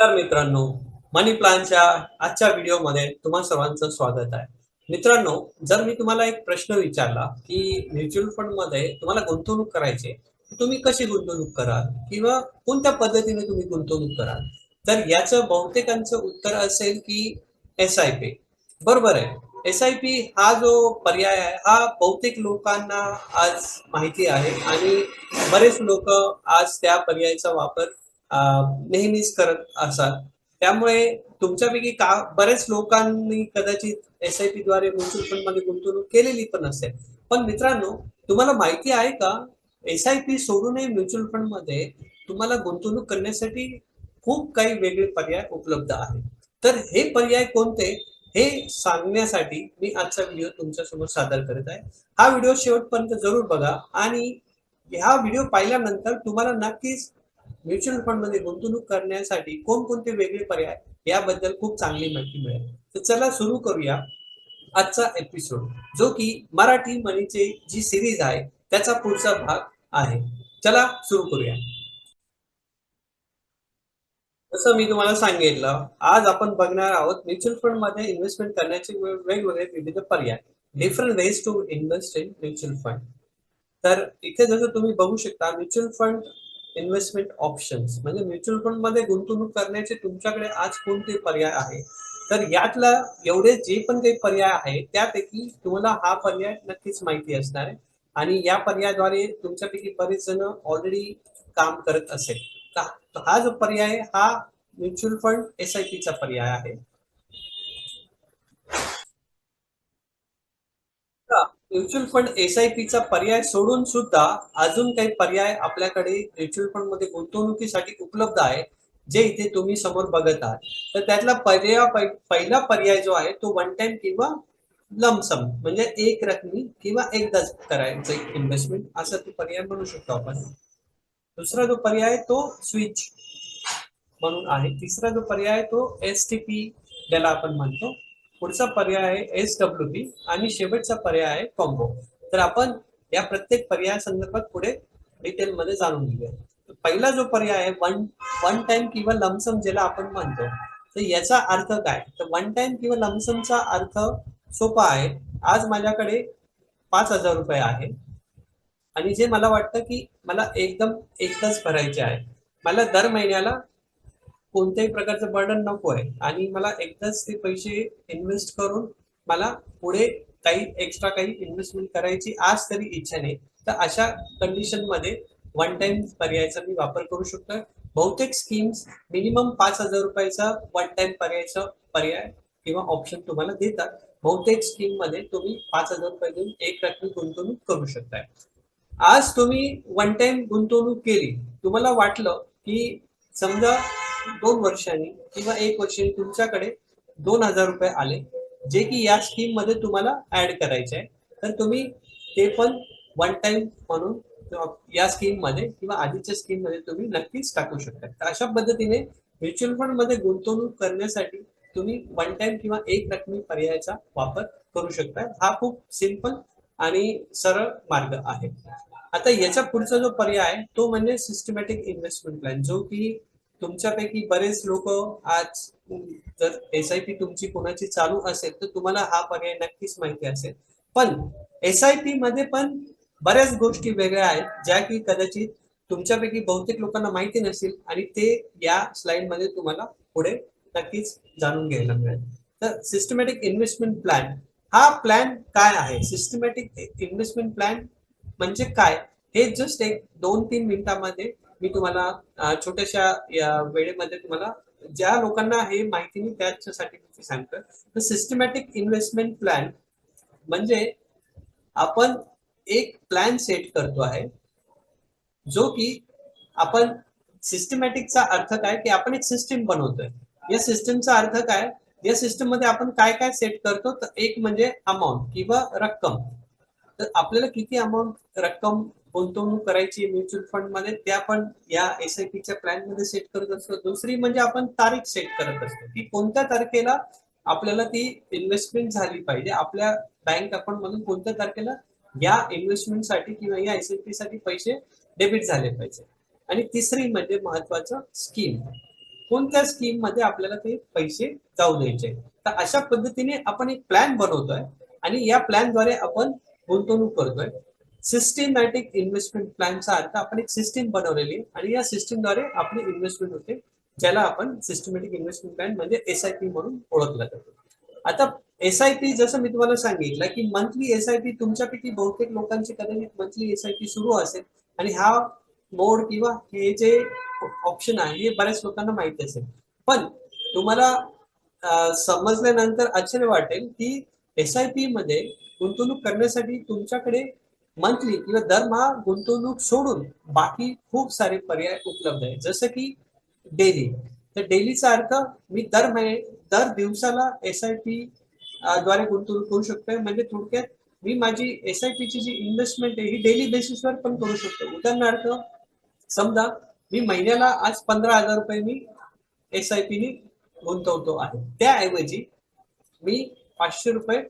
तर मित्रांनो मनी प्लानच्या आजच्या व्हिडिओमध्ये तुम्हा सर्वांचं स्वागत आहे. मित्रांनो जर मी तुम्हाला एक प्रश्न विचारला की म्युच्युअल फंडमध्ये तुम्हाला गुंतवणूक करायची तुम्ही कशी गुंतवणूक कराल किंवा कोणत्या पद्धतीने तुम्ही गुंतवणूक कराल? तर याचं बहुतेकांचं उत्तर असेल की एस आय पी बरोबर आहे. एस आय पी हा जो पर्याय आहे हा बहुतेक लोकांना आज माहिती आहे आणि बरेच लोक आज त्या पर्यायाचा वापर नेहमीच करत असाल. त्यामुळे तुमच्यापैकी का बरेच लोकांनी कदाचित एस आय पी द्वारे म्युच्युअल फंडमध्ये गुंतवणूक केलेली पण असेल. पण मित्रांनो तुम्हाला माहिती आहे का एस आय पी सोडूनही म्युच्युअल फंडमध्ये तुम्हाला गुंतवणूक करण्यासाठी खूप काही वेगळे पर्याय उपलब्ध आहेत. तर हे पर्याय कोणते हे सांगण्यासाठी मी आजचा व्हिडिओ तुमच्यासमोर सादर करत आहे. हा व्हिडिओ शेवटपर्यंत जरूर बघा आणि हा व्हिडिओ पाहिल्यानंतर तुम्हाला नक्कीच म्युच्युअल फंडमध्ये गुंतवणूक करण्यासाठी कोणकोणते वेगळे पर्याय याबद्दल खूप चांगली माहिती मिळेल. तर चला सुरू करूया आजचा एपिसोड जो की मराठी मनीचे जी सिरीज आहे त्याचा पुढचा भाग आहे. चला सुरू करूया. जसं मी तुम्हाला सांगितलं आज आपण बघणार आहोत म्युच्युअल फंडमध्ये इन्व्हेस्टमेंट करण्याचे वेगवेगळे विविध पर्याय different ways to invest in mutual fund तर इथे जसं तुम्ही बघू शकता म्युच्युअल फंड इन्व्हेस्टमेंट ऑप्शन्स म्हणजे म्युच्युअल फंडमध्ये गुंतवणूक करण्याचे तुमच्याकडे आज कोणते पर्याय आहे? तर यातला एवढे जे पण काही पर्याय आहे त्यापैकी तुम्हाला हा पर्याय नक्कीच माहिती असणार आहे. आणि या पर्यायाद्वारे तुमच्यापैकी बरेच जण ऑलरेडी काम करत असेल. हा जो पर्याय हा म्युच्युअल फंड एस आय पीचा पर्याय आहे. म्युच्युअल फंड एस आय पीचा पर्याय सोडून सुद्धा अजून काही पर्याय आपल्याकडे म्युच्युअल फंडमध्ये गुंतवणुकीसाठी उपलब्ध आहे जे इथे तुम्ही समोर बघत आहात. तर त्यातला पर्याय पहिला पर्याय जो आहे तो वन टाइम किंवा लमसम म्हणजे एक रकमी किंवा एकदाच करायचं इन्व्हेस्टमेंट असा तो पर्याय म्हणू शकतो आपण. दुसरा जो पर्याय तो स्विच म्हणून आहे. तिसरा जो पर्याय तो एस टी पी ज्याला आपण म्हणतो पुढचा पर्याय आहे एस डब्ल्यू बी आणि शेवटचा पर्याय आहे कॉम्बो तर आपण या प्रत्येक पर्याया संदर्भात पुढे डिटेल मध्ये जाणून घेऊया. तर पहिला जो पर्याय आहे वन वन टाइम किंवा लमसम ज्याला आपण म्हणतो तर याचा अर्थ काय? तर वन टाइम किंवा लमसमचा अर्थ सोपा आहे. आज माझ्याकडे पाच हजार रुपये आहे. आणि जे मला वाटतं की मला एकदम एकदाच भरायचे आहे. मला दर महिन्याला कोणत्याही प्रकारचं बर्डन नको आहे आणि मला एकदाच ते पैसे इन्व्हेस्ट करून मला पुढे काही एक्स्ट्रा काही इन्व्हेस्टमेंट करायची आज तरी इच्छा नाही. तर अशा कंडिशनमध्ये वन टाइम पर्यायाचा मी वापर करू शकतो बहुतेक स्कीम्स मिनिमम पाच हजार रुपयाचा वन टाइम पर्यायचा पर्याय किंवा ऑप्शन तुम्हाला देतात. बहुतेक स्कीममध्ये तुम्ही पाच हजार रुपये देऊन एक रकमी गुंतवणूक करू शकताय. आज तुम्ही वन टाइम गुंतवणूक केली. तुम्हाला वाटलं की समजा दोन वर्षांनी किंवा एक वर्षांनी तुमच्याकडे दोन हजार रुपये आले जे की या स्कीममध्ये तुम्हाला ऍड करायचे आहे. तर तुम्ही ते पण वन टाइम म्हणून या स्कीममध्ये किंवा आधीच्या स्कीममध्ये तुम्ही नक्कीच टाकू शकता. तर अशा पद्धतीने म्युच्युअल फंडमध्ये गुंतवणूक करण्यासाठी तुम्ही वन टाइम किंवा एक रकमी पर्यायाचा वापर करू शकता. हा खूप सिंपल आणि सरळ मार्ग आहे. आता याच्या पुढचा जो पर्याय आहे तो म्हणजे सिस्टमॅटिक इन्व्हेस्टमेंट प्लॅन जो की तुमच्यापैकी बरेच लोक आज जर एस आय पी तुमची कोणाची चालू असेल तर तुम्हाला हा पर्याय नक्कीच माहिती असेल. पण एस आय पी मध्ये पण बऱ्याच गोष्टी वेगळ्या आहेत ज्या की कदाचित तुमच्यापैकी बहुतेक लोकांना माहिती नसेल आणि ते या स्लाइडमध्ये तुम्हाला पुढे नक्कीच जाणून घ्यायला मिळेल. तर सिस्टमॅटिक इन्व्हेस्टमेंट प्लॅन हा प्लॅन काय आहे? सिस्टमॅटिक इन्व्हेस्टमेंट प्लॅन म्हणजे काय? हे जस्ट एक दोन तीन मिनिटांमध्ये मी तुम्हाला छोट्याशा या वेळेमध्ये तुम्हाला ज्या लोकांना हे माहिती नाही त्याच्यासाठी मी सांगतो तर सिस्टमॅटिक इन्व्हेस्टमेंट प्लॅन म्हणजे आपण एक प्लॅन सेट करतो आहे जो की आपण सिस्टमॅटिकचा अर्थ काय की आपण एक सिस्टीम बनवतोय. या सिस्टीमचा अर्थ काय या सिस्टीममध्ये आपण काय काय सेट करतो तर एक म्हणजे अमाऊंट किंवा रक्कम. तर आपल्याला किती अमाऊंट रक्कम गुंतवणूक करायची म्युच्युअल फंडमध्ये त्या पण या एस आय पीच्या प्लॅनमध्ये सेट करत असतो. दुसरी म्हणजे आपण तारीख सेट करत असतो की कोणत्या तारखेला आपल्याला ती इन्व्हेस्टमेंट झाली पाहिजे. आपल्या बँक अकाउंट मधून कोणत्या तारखेला या इन्व्हेस्टमेंटसाठी किंवा या एस आय पी साठी पैसे डेबिट झाले पाहिजे. आणि तिसरी म्हणजे महत्वाचं स्कीम कोणत्या स्कीममध्ये आपल्याला ते पैसे जाऊ द्यायचे? तर अशा पद्धतीने आपण एक प्लॅन बनवतोय आणि या प्लॅनद्वारे आपण गुंतवणूक करतोय. सिस्टमॅटिक इन्व्हेस्टमेंट प्लॅनचा अर्थ आपण एक सिस्टीम बनवलेली आहे आणि या सिस्टीमद्वारे आपली इन्व्हेस्टमेंट होते ज्याला आपण सिस्टमॅटिक इन्व्हेस्टमेंट प्लॅन म्हणजे एस आय पी म्हणून ओळखला जातो. आता एस आय पी जसं मी तुम्हाला सांगितलं की मंथली एस आय पी तुमच्यापैकी बहुतेक लोकांची कदाचित मंथली एस आय पी सुरू असेल आणि हा मोड किंवा हे जे ऑप्शन आहे हे बऱ्याच लोकांना माहिती असेल. पण तुम्हाला समजल्यानंतर आश्चर्य वाटेल की एस आय पी मध्ये गुंतवणूक करण्यासाठी तुमच्याकडे मंथली किंवा दरमहा गुंतवणूक सोडून बाकी खूप सारे पर्याय उपलब्ध आहेत. जसं की डेली. तर डेलीचा अर्थ मी दर महिने दर दिवसाला एस आय पी द्वारे गुंतवणूक करू शकतोय. म्हणजे थोडक्यात मी माझी एस आय पीची जी इन्व्हेस्टमेंट आहे ही डेली बेसिसवर पण करू शकतो. उदाहरणार्थ समजा मी महिन्याला आज पंधरा हजार रुपये मी एस आय पीने गुंतवतो आहे. त्याऐवजी मी पाचशे रुपये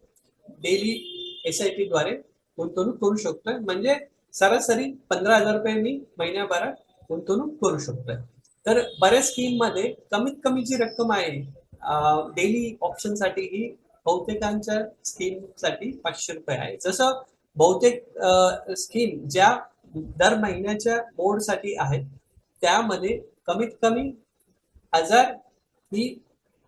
डेली एस आय पी द्वारे गुंतवणूक करू शकतोय. म्हणजे सरासरी पंधरा हजार रुपये मी महिन्याभरात गुंतवणूक करू शकतोय. तर बऱ्याच स्कीममध्ये कमीत कमी जी रक्कम आहे डेली ऑप्शनसाठी ही बहुतेकांच्या स्कीमसाठी पाचशे रुपये आहे. जसं बहुतेक स्कीम ज्या दर महिन्याच्या बोर्डसाठी आहेत त्यामध्ये कमीत कमी हजार ही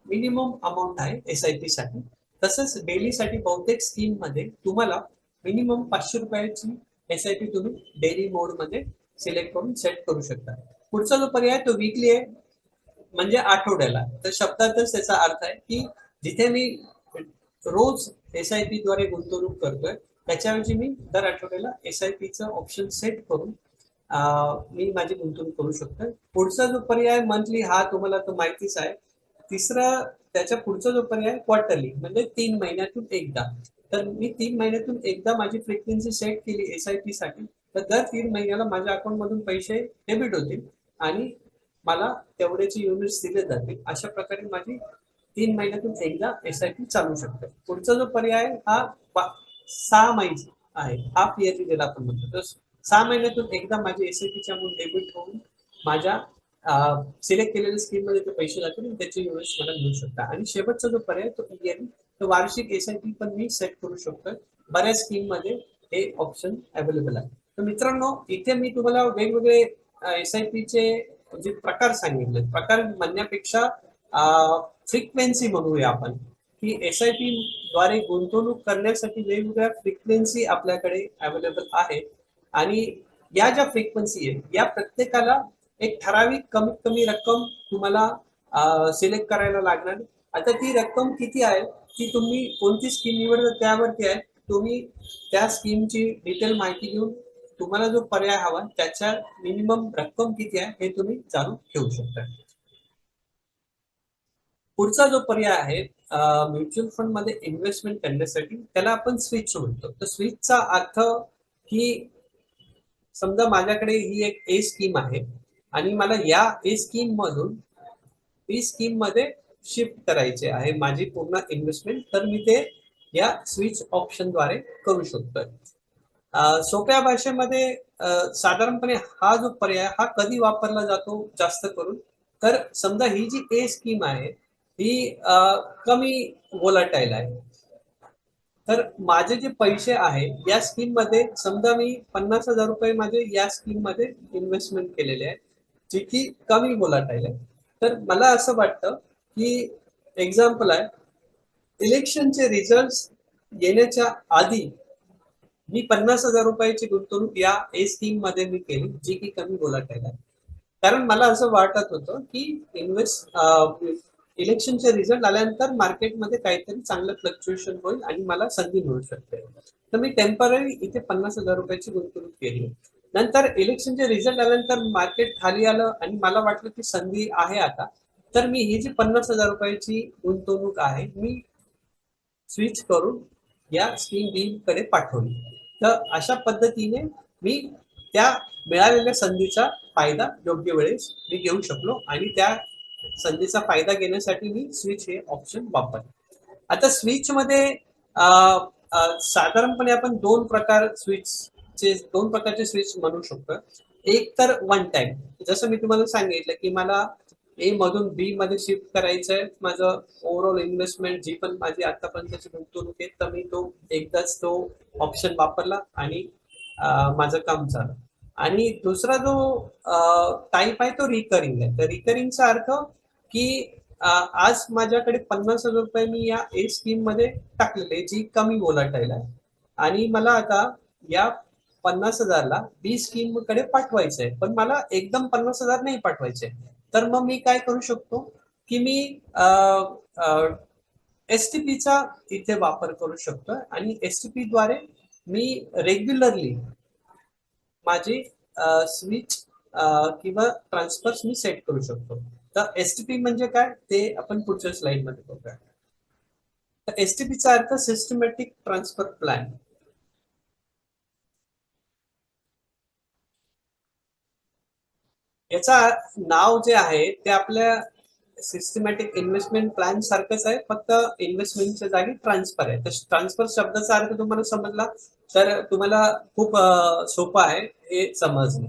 मिनिमम अमाऊंट आहे एस आय पी साठी. तसंच डेली साठी बहुतेक स्कीममध्ये तुम्हाला मिनिमम पाचशे रुपयाची एस आय पी तुम्ही डेली मोडमध्ये सिलेक्ट करून सेट करू शकता. पुढचा जो पर्याय तो वीकली आहे. म्हणजे आठवड्याला. तर शब्दातच त्याचा अर्थ आहे की जिथे मी रोज एस आय पी द्वारे गुंतवणूक करतोय त्याच्याऐवजी मी दर आठवड्याला एस आय पीचं ऑप्शन सेट करून मी माझी गुंतवणूक करू शकतो पुढचा जो पर्याय मंथली हा तुम्हाला तो माहितीच आहे. तिसरा त्याच्या पुढचा जो पर्याय क्वार्टरली म्हणजे तीन महिन्यातून एकदा. तर मी तीन महिन्यातून एकदा माझी फ्रिक्वेन्सी सेट केली एस आय पी साठी. तर दर तीन महिन्याला माझ्या अकाउंटमधून पैसे डेबिट होतील आणि मला तेवढ्याचे युनिट्स दिले जातील. अशा प्रकारे माझी तीन महिन्यातून एकदा एस आय पी चालू शकते. पुढचा जो पर्याय हा सहा महिने आहे. हाफ इयरली ज्याला आपण म्हणतो. तर सहा महिन्यातून एकदा माझे एस आय पीच्या म्हणून डेबिट होऊन माझ्या सिलेक्ट केलेल्या स्कीममध्ये ते पैसे जातील त्याचे युनिट्स मला मिळू शकतात. आणि शेवटचा जो पर्याय तो इयरली तर वार्षिक एस आय पी पण मी सेट करू शकतोय. बऱ्याच स्कीममध्ये हे ऑप्शन अवेलेबल आहे. तर मित्रांनो इथे मी तुम्हाला वेगवेगळे एस आय पीचे जे प्रकार सांगितले. प्रकार म्हणण्यापेक्षा फ्रिक्वेन्सी म्हणूया आपण. की एस आय पी द्वारे गुंतवणूक करण्यासाठी वेगवेगळ्या फ्रिक्वेन्सी आपल्याकडे अवेलेबल आहेत आणि या ज्या फ्रिक्वेन्सी आहेत या प्रत्येकाला एक ठराविक कमीत कमी रक्कम तुम्हाला सिलेक्ट करायला लागणार. आता ती रक्कम किती आहे? ती तुम्ही कोणती स्कीम निवडता त्यावरती आहे. तुम्ही त्या स्कीमची डिटेल माहिती घेऊन तुम्हाला जो पर्याय हवा त्याच्या मिनिमम रक्कम किती आहे हे तुम्ही जाणून घेऊ शकता. पुढचा जो पर्याय आहे म्युच्युअल फंडमध्ये इन्व्हेस्टमेंट करण्यासाठी त्याला आपण स्विच म्हणतो. तर स्विचचा अर्थ की समजा माझ्याकडे ही एक ए स्कीम आहे आणि मला या ए स्कीम मधून बी स्कीममध्ये शिफ्ट करायचे आहे माझी पूर्ण इन्व्हेस्टमेंट तर मी ते या स्विच ऑप्शनद्वारे करू शकतोय. सोप्या भाषेमध्ये साधारणपणे हा जो पर्याय हा कधी वापरला जातो जास्त करून? तर समजा ही जी ए स्कीम आहे ही कमी वोलाटाईल आहे. तर माझे जे पैसे आहे या स्कीममध्ये समजा मी पन्नास हजार रुपये माझे या स्कीममध्ये इन्व्हेस्टमेंट केलेले आहे जी की कमी वोलाटाईल आहे. तर मला असं वाटतं ही एक्झाम्पल आहे. इलेक्शनचे रिझल्ट येण्याच्या आधी मी पन्नास हजार रुपयाची गुंतवणूक या ए स्कीममध्ये मी केली जी की कमी वोलाटाईल आहे. कारण मला असं वाटत होतं की इन्व्हेस्ट इलेक्शनचे रिझल्ट आल्यानंतर मार्केटमध्ये काहीतरी चांगलं फ्लक्च्युएशन होईल आणि मला संधी मिळू शकते. तर मी टेंपररी इथे पन्नास हजार रुपयाची गुंतवणूक केली. नंतर इलेक्शनचे रिझल्ट आल्यानंतर मार्केट खाली आलं आणि मला वाटलं की संधी आहे आता. तर मी ही जी पन्नास हजार रुपयाची गुंतवणूक आहे मी स्विच करून या स्कीम बी कडे पाठवली. तर अशा पद्धतीने मी त्या मिळालेल्या संधीचा फायदा योग्य वेळेस मी घेऊ शकलो आणि त्या संधीचा फायदा घेण्यासाठी मी स्विच हे ऑप्शन वापरले. आता स्विच मध्ये साधारणपणे आपण दोन प्रकार स्विचचे दोन प्रकारचे स्विच म्हणू शकतो. एक तर वन टाइम जसं मी तुम्हाला सांगितलं की मला ए मधून बी मध्ये शिफ्ट करायचंय. माझं ओव्हरऑल इन्व्हेस्टमेंट जी पण माझी आतापर्यंतची गुंतवणूक आहे तर मी तो एकदाच तो ऑप्शन वापरला आणि माझं काम झालं. आणि दुसरा जो टाईप आहे तो रिकरिंग आहे. तर रिकरिंगचा अर्थ की आज माझ्याकडे पन्नास हजार रुपये मी या ए स्कीममध्ये टाकलेले जी कमी बोलाटायला आहे. आणि मला आता या पन्नास हजारला बी स्कीमकडे पाठवायचंय. पण मला एकदम पन्नास हजार नाही पाठवायचे तर मग मी काय करू शकतो की मी एस टी पीचा इथे वापर करू शकतो आणि एस टी पीद्वारे मी रेग्युलरली माझी स्विच किंवा ट्रान्सफर्स मी सेट करू शकतो. तर एस टी पी म्हणजे काय? ते आपण पुढच्या स्लाइडमध्ये बघूया. एस टी पीचा अर्थ सिस्टमॅटिक ट्रान्सफर प्लॅन याचा नाव जे आहे ते आपल्या सिस्टमॅटिक इन्व्हेस्टमेंट प्लॅन सारखंच आहे. फक्त इन्व्हेस्टमेंटच्या जागी ट्रान्सफर आहे. तर ट्रान्सफर शब्दाचा अर्थ तुम्हाला समजला तर तुम्हाला खूप सोपं आहे हे समजणं.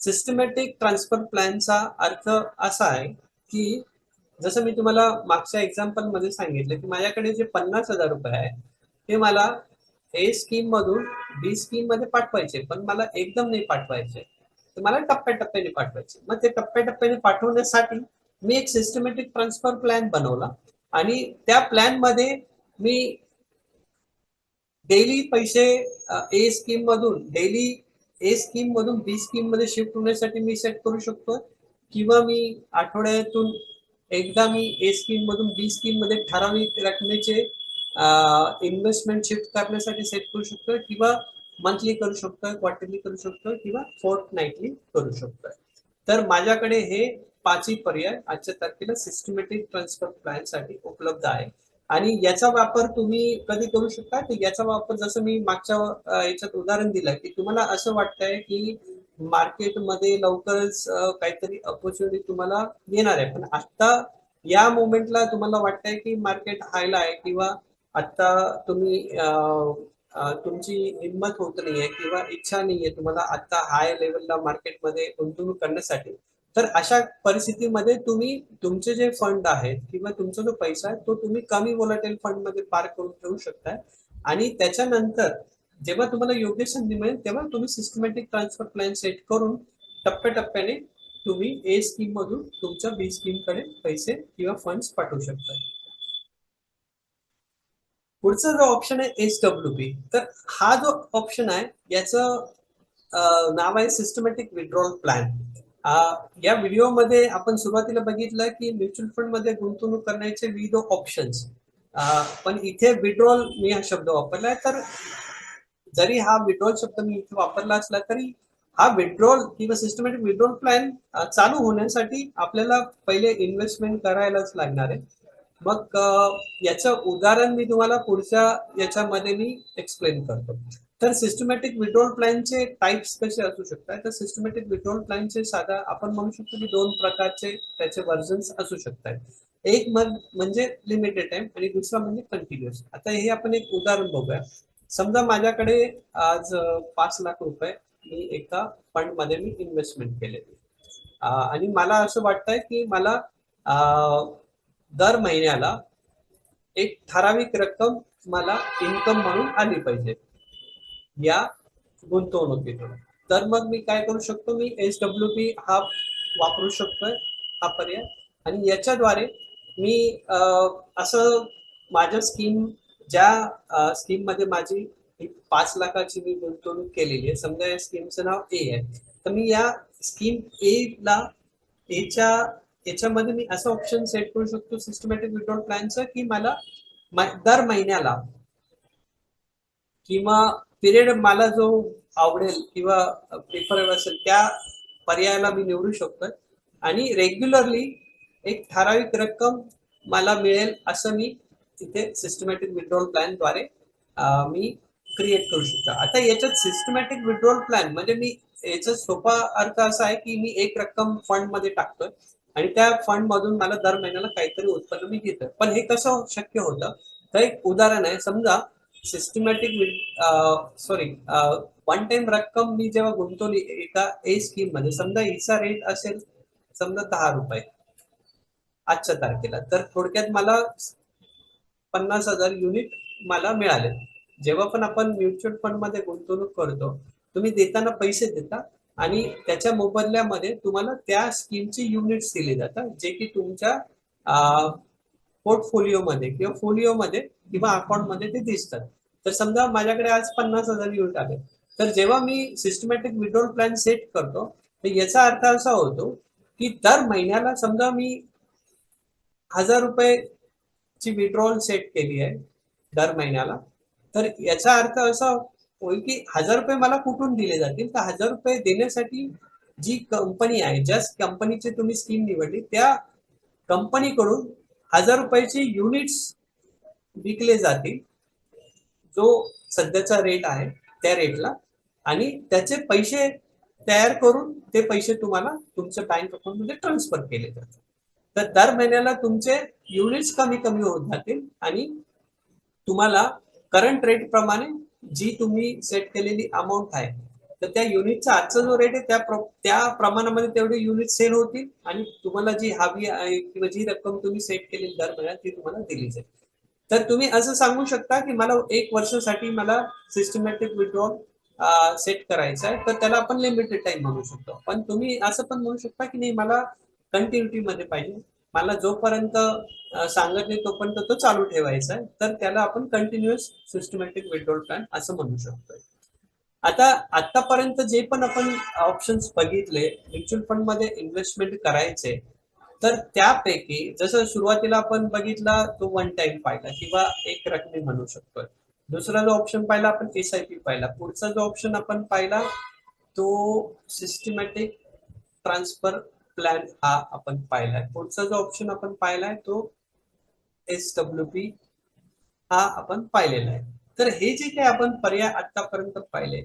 सिस्टमॅटिक ट्रान्सफर प्लॅनचा अर्थ असा आहे की जसं मी तुम्हाला मागच्या एक्झाम्पलमध्ये सांगितलं की माझ्याकडे जे पन्नास हजार रुपये आहे ते मला ए स्कीम मधून बी स्कीममध्ये पाठवायचे पण मला एकदम नाही पाठवायचे. तर मला टप्प्याटप्प्याने पाठवायचे. मग ते टप्प्याटप्प्याने पाठवण्यासाठी मी एक सिस्टमॅटिक ट्रान्सफर प्लॅन बनवला आणि त्या प्लॅनमध्ये मी डेली पैसे ए स्कीम मधून डेली ए स्कीम मधून बी स्कीममध्ये शिफ्ट होण्यासाठी मी सेट करू शकतो किंवा मी आठवड्यातून एकदा मी ए स्कीम मधून बी स्कीममध्ये ठराविक रकमेचे इन्व्हेस्टमेंट शिफ्ट करण्यासाठी सेट करू शकतो किंवा मंथली करू शकतोय क्वार्टरली करू शकतोय किंवा फोर्थ नाईटली करू शकतोय. तर माझ्याकडे हे पाचही पर्याय आजच्या तारखेला सिस्टमॅटिक ट्रान्सफर प्लॅनसाठी उपलब्ध आहे. आणि याचा वापर तुम्ही कधी करू शकता? तर याचा वापर जसं मी मागच्या याच्यात उदाहरण दिलं की तुम्हाला असं वाटतंय की मार्केटमध्ये लवकरच काहीतरी ऑपॉर्च्युनिटी तुम्हाला येणार आहे. पण आता या मोमेंटला तुम्हाला वाटतंय की मार्केट हायला आहे किंवा आता तुम्ही तुमची हिंमत होत नाहीये किंवा इच्छा नाहीये तुम्हाला आता हाय लेवलला मार्केटमध्ये गुंतवणूक करण्यासाठी तर अशा परिस्थितीमध्ये तुम्ही तुमचे जे फंड आहेत किंवा तुमचा जो पैसा आहे तो तुम्ही कमी वोलाटाईल फंडमध्ये पार्क करून ठेवू शकताय. आणि त्याच्यानंतर जेव्हा तुम्हाला योग्य संधी मिळेल तेव्हा तुम्ही सिस्टमॅटिक ट्रान्सफर प्लॅन सेट करून टप्प्याटप्प्याने तुम्ही ए स्कीम मधून तुमच्या बी स्कीमकडे पैसे किंवा फंड्स पाठवू शकता पुढचा जो ऑप्शन आहे एस डब्ल्यू पी तर हा जो ऑप्शन आहे याचं नाव आहे सिस्टमॅटिक विड्रॉल प्लॅन या व्हिडिओमध्ये आपण सुरुवातीला बघितलं की म्युच्युअल फंडमध्ये गुंतवणूक करण्याचे विविध ऑप्शन्स पण इथे विड्रॉल मी हा शब्द वापरलाय तर जरी हा विड्रॉल शब्द मी इथे वापरला असला तरी हा विड्रॉल किंवा सिस्टमॅटिक विड्रॉल प्लॅन चालू होण्यासाठी आपल्याला पहिले इन्व्हेस्टमेंट करायलाच लागणार आहे. मग याचं उदाहरण मी तुम्हाला पुढच्या याच्यामध्ये मी एक्सप्लेन करतो. तर सिस्टमॅटिक विड्रॉल प्लॅनचे टाइप्स कसे असू शकतात? तर सिस्टमॅटिक विड्रॉल प्लॅनचे साधा आपण म्हणू शकतो की दोन प्रकारचे त्याचे व्हर्जन्स असू शकतात. एक मग म्हणजे लिमिटेड टाइम आणि दुसरा म्हणजे कंटिन्युअस आता हे आपण एक उदाहरण बघूया. समजा माझ्याकडे आज पाच लाख रुपये मी एका फंडमध्ये मी इन्व्हेस्टमेंट केलेली. आणि मला असं वाटतंय की मला दर महिन्याला एक ठराविक रक्कम मला इन्कम म्हणून आली पाहिजे. या गुंतवणुकीतून. तर मग मी काय करू शकतो? मी एस डब्ल्यू पी हा वापरू शकतोय हा पर्याय. आणि याच्याद्वारे मी असं माझ्या स्कीम ज्या स्कीममध्ये माझी पाच लाखाची मी गुंतवणूक केलेली आहे. समजा या स्कीमचं नाव ए आहे. तर मी या स्कीम ए ला एच्या याच्यामध्ये मी असं ऑप्शन सेट करू शकतो सिस्टमॅटिक विड्रॉल प्लॅनचा की मला दर महिन्याला किंवा पिरियड मला जो आवडेल किंवा प्रिफरेबल असेल त्या पर्यायाला मी निवडू शकतोय. आणि रेग्युलरली एक ठराविक रक्कम मला मिळेल असं मी तिथे सिस्टमॅटिक विड्रॉल प्लॅनद्वारे मी क्रिएट करू शकतो. आता याच्यात सिस्टमॅटिक विड्रॉल प्लॅन म्हणजे मी याचा सोपा अर्थ असा आहे की मी एक रक्कम फंडमध्ये टाकतोय. आणि त्या फंड मधून मला दर महिन्याला काहीतरी उत्पन्न मी घेतोय. पण हे कसं शक्य होतं? तर एक उदाहरण आहे. समजा सिस्टमॅटिक सॉरी वन टाइम रक्कम मी जेव्हा गुंतवली एका ए स्कीममध्ये समजा हिचा रेट असेल समजा दहा रुपये आजच्या तारखेला तर थोडक्यात मला पन्नास हजार युनिट मला मिळाले. जेव्हा पण आपण म्युच्युअल फंडमध्ये गुंतवणूक करतो तुम्ही देताना पैसे देता आणि त्याच्या मोबदल्यामध्ये तुम्हाला त्या स्कीमची युनिट्स दिले जातात जे की तुमच्या पोर्टफोलिओमध्ये किंवा फोलिओमध्ये किंवा अकाउंटमध्ये ते दिसतात. तर समजा माझ्याकडे आज पन्नास हजार युनिट आले. तर जेव्हा मी सिस्टमॅटिक विड्रॉल प्लॅन सेट करतो तर याचा अर्थ असा होतो की दर महिन्याला समजा मी हजार रुपयेची विड्रॉल सेट केली आहे दर महिन्याला तर याचा अर्थ असा होईल की हजार रुपये मला कुठून दिले जातील? तर हजार रुपये देण्यासाठी जी कंपनी आहे ज्या कंपनीची तुम्ही स्कीम निवडली त्या कंपनीकडून हजार रुपयाचे युनिट्स विकले जातील जो सध्याचा रेट आहे त्या रेटला आणि त्याचे पैसे तयार करून ते पैसे तुम्हाला तुमच्या बँक अकाउंटमध्ये ट्रान्सफर केले जातात तर दर महिन्याला तुमचे युनिट्स कमी कमी होत जातील आणि तुम्हाला करंट रेट प्रमाणे जी तुम्ही सेट केलेली अमाऊंट आहे तर त्या युनिटचा आजचा जो रेट आहे त्या प्र- त्या प्रमाणामध्ये तेवढे युनिट सेल होतील आणि तुम्हाला जी हवी आहे किंवा जी रक्कम तुम्ही सेट केलेली दर महिन्यात ती तुम्हाला दिली जाईल. तर तुम्ही असं सांगू शकता की मला एक वर्षासाठी मला सिस्टमॅटिक विड्रॉल सेट करायचा आहे तर त्याला आपण लिमिटेड टाइम म्हणू शकतो. पण तुम्ही असं पण म्हणू शकता की नाही मला कंटिन्युटी मध्ये पाहिजे. मला जोपर्यंत सांगत नाही तोपर्यंत तो चालू ठेवायचा आहे. तर त्याला आपण कंटिन्युअस सिस्टमॅटिक विड्रॉल प्लॅन असं म्हणू शकतो आता आतापर्यंत जे पण आपण ऑप्शन्स बघितले म्युच्युअल फंडमध्ये इन्व्हेस्टमेंट करायचे तर त्यापैकी जसं सुरुवातीला आपण बघितला तो वन टाइम पाहिला किंवा एक रकमी म्हणू शकतोय. दुसरा जो ऑप्शन पाहिला आपण एस आय पी पाहिला. पुढचा जो ऑप्शन आपण पाहिला तो सिस्टमॅटिक ट्रान्सफर प्लॅन हा आपण पाहिलाय. पुढचा जो ऑप्शन आपण पाहिलाय तो एस डब्ल्यू पी हा आपण पाहिलेला आहे. तर हे जे काही आपण पर्याय आतापर्यंत पाहिले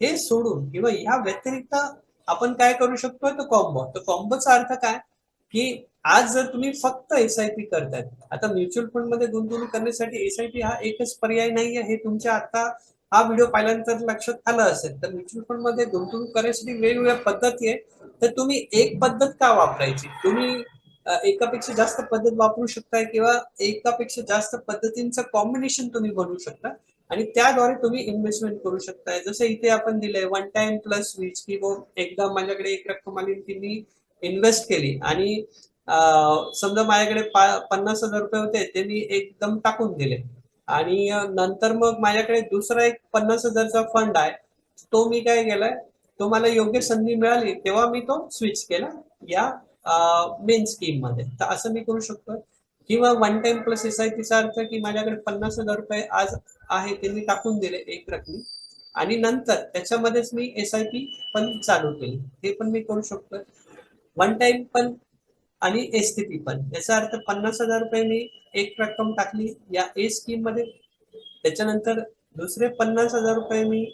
हे सोडून किंवा या व्यतिरिक्त आपण काय करू शकतो तो कॉम्बो तर कॉम्बोचा अर्थ काय? की आज जर तुम्ही फक्त एस आय पी करतायत आता म्युच्युअल फंडमध्ये गुंतवणूक करण्यासाठी एस आय पी हा एकच पर्याय नाहीये हे तुमच्या आता हा व्हिडिओ पाहिल्यानंतर लक्षात आलं असेल. तर म्युच्युअल फंडमध्ये गुंतवणूक करण्यासाठी वेगवेगळ्या पद्धती आहेत. तर तुम्ही एक पद्धत का वापरायची? तुम्ही एकापेक्षा जास्त पद्धत वापरू शकताय किंवा एकापेक्षा जास्त पद्धतींचं कॉम्बिनेशन तुम्ही बनवू शकता आणि त्याद्वारे तुम्ही इन्व्हेस्टमेंट करू शकताय. जसं इथे आपण दिलंय वन टाइम प्लस वीज की वो एकदा माझ्याकडे एक रक्कम आली ती मी इन्व्हेस्ट केली आणि समजा माझ्याकडे पन्नास हजार रुपये होते ते मी एकदम टाकून दिले. आणि नंतर मग माझ्याकडे दुसरा एक पन्नास हजारचा फंड आहे तो मी काय केलाय? तो मला योग्य संधी मिळाली तेव्हा मी तो स्विच केला या मेन स्कीममध्ये. तर असं मी करू शकतो. किंवा one time plus S I पीचा अर्थ की माझ्याकडे पन्नास हजार रुपये आज आहे ते मी टाकून दिले एक रकमी. आणि नंतर त्याच्यामध्येच मी एस आय पी पण चालू केली. हे पण मी करू शकतो. वन टाइम पण आणि एस टी पी पण. याचा अर्थ पन्नास हजार रुपये मी एक रक्कम टाकली या ए स्कीममध्ये. त्याच्यानंतर दुसरे पन्नास हजार रुपये मी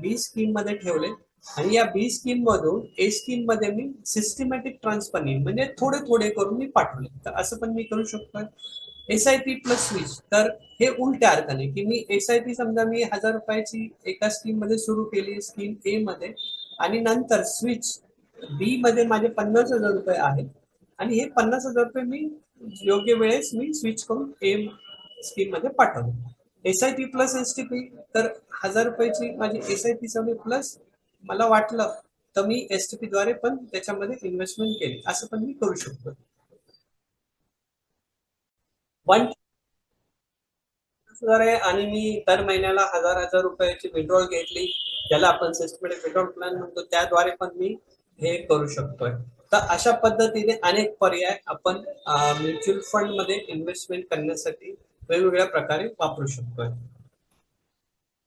बी स्कीममध्ये ठेवले. आणि या बी स्कीम मधून ए स्कीममध्ये मी सिस्टमॅटिक ट्रान्सफर म्हणजे थोडे थोडे करून मी पाठवले. तर असं पण मी करू शकतो. S I P plus switch तर हे उलट्या अर्थाने की मी एस आय पी समजा मी हजार रुपयाची एका स्कीममध्ये सुरू केली स्कीम ए मध्ये. आणि नंतर स्विच बी मध्ये माझे पन्नास हजार रुपये आहेत. आणि हे पन्नास हजार रुपये मी योग्य वेळेस मी स्विच करून ए स्कीममध्ये पाठवले. S I P plus S T P तर हजार रुपयाची माझी एस आय पी चालू प्लस मला वाटलं तर मी एस टी पी द्वारे पण त्याच्यामध्ये इन्व्हेस्टमेंट केली. असं पण मी करू शकतो. वन आणि मी दर महिन्याला हजार हजार रुपयाची विड्रॉल घेतली. ज्याला आपण सिस्टमॅटिक विड्रॉल प्लॅन म्हणतो त्याद्वारे पण मी हे करू शकतोय. तर अशा पद्धतीने अनेक पर्याय आपण म्युच्युअल फंडमध्ये इन्व्हेस्टमेंट करण्यासाठी वेगवेगळ्या प्रकारे वापरू शकतोय.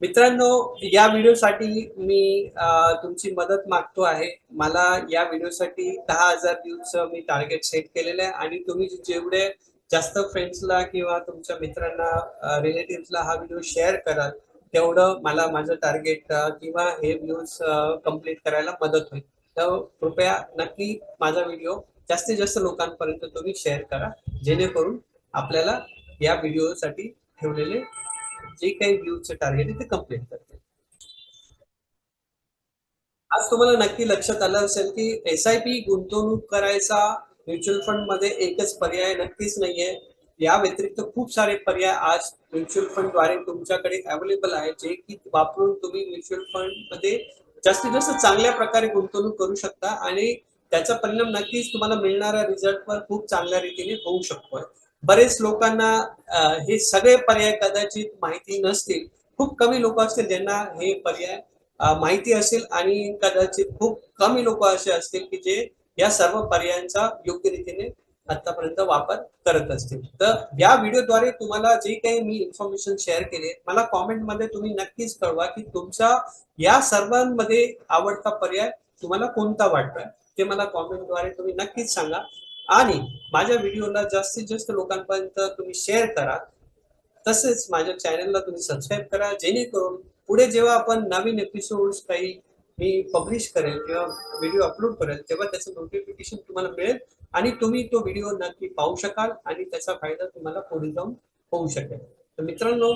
मित्रांनो या व्हिडिओसाठी मी तुमची मदत मागतो आहे. मला या व्हिडिओसाठी दहा हजार व्ह्यूजचं मी टार्गेट सेट केलेलं आहे आणि तुम्ही जेवढे जास्त फ्रेंड्सला किंवा तुमच्या मित्रांना रिलेटिव्हला हा व्हिडिओ शेअर कराल तेवढं मला माझं टार्गेट किंवा हे व्ह्यूज कंप्लीट करायला मदत होईल. तर कृपया नक्की माझा व्हिडिओ जास्तीत जास्त लोकांपर्यंत तुम्ही शेअर करा जेणेकरून आपल्याला या व्हिडिओसाठी ठेवलेले जे काही व्ह्यूजचे टार्गेट आहे ते कंप्लीट करते. आज तुम्हाला नक्की लक्षात आलं असेल की एस आय पी गुंतवणूक करायचा म्युच्युअल फंडमध्ये एकच पर्याय नक्कीच नाहीये. या व्यतिरिक्त खूप सारे पर्याय आज म्युच्युअल फंडद्वारे तुमच्याकडे अवेलेबल आहे जे की वापरून तुम्ही म्युच्युअल फंडमध्ये जास्तीत जास्त चांगल्या प्रकारे गुंतवणूक करू शकता आणि त्याचा परिणाम नक्कीच तुम्हाला मिळणाऱ्या रिझल्टवर खूप चांगल्या रीतीने होऊ शकतोय. बरेच लोकांना हे सगळे पर्याय कदाचित माहिती नसतील. खूप कमी लोक असतील ज्यांना हे पर्याय माहिती असेल आणि कदाचित खूप कमी लोक असे असतील की जे या सर्व पर्यायांचा योग्य रीतीने आतापर्यंत वापर करत असतील. तर या व्हिडिओद्वारे तुम्हाला जे काही मी इन्फॉर्मेशन शेअर केले मला कॉमेंटमध्ये तुम्ही नक्कीच कळवा की तुमचा या सर्वांमध्ये आवडता पर्याय तुम्हाला कोणता वाटतोय. ते मला कॉमेंटद्वारे तुम्ही नक्कीच सांगा. आणि माझ्या व्हिडिओला जास्तीत जास्त लोकांपर्यंत तुम्ही शेअर करा. तसेच माझ्या चॅनलला तुम्ही सबस्क्राईब करा. जेणेकरून पुढे जेव्हा आपण नवीन एपिसोड काही मी पब्लिश करेल किंवा व्हिडिओ अपलोड करेल तेव्हा त्याचं नोटिफिकेशन तुम्हाला मिळेल आणि तुम्ही तो व्हिडिओ नक्की पाहू शकाल आणि त्याचा फायदा तुम्हाला पुढे जाऊन होऊ शकेल. तर मित्रांनो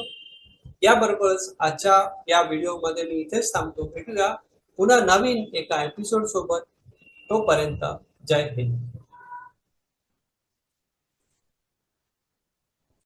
याबरोबरच आजच्या या व्हिडिओमध्ये मी इथेच थांबतो. भेटूया पुन्हा नवीन एका एपिसोड सोबत. तोपर्यंत जय हिंद.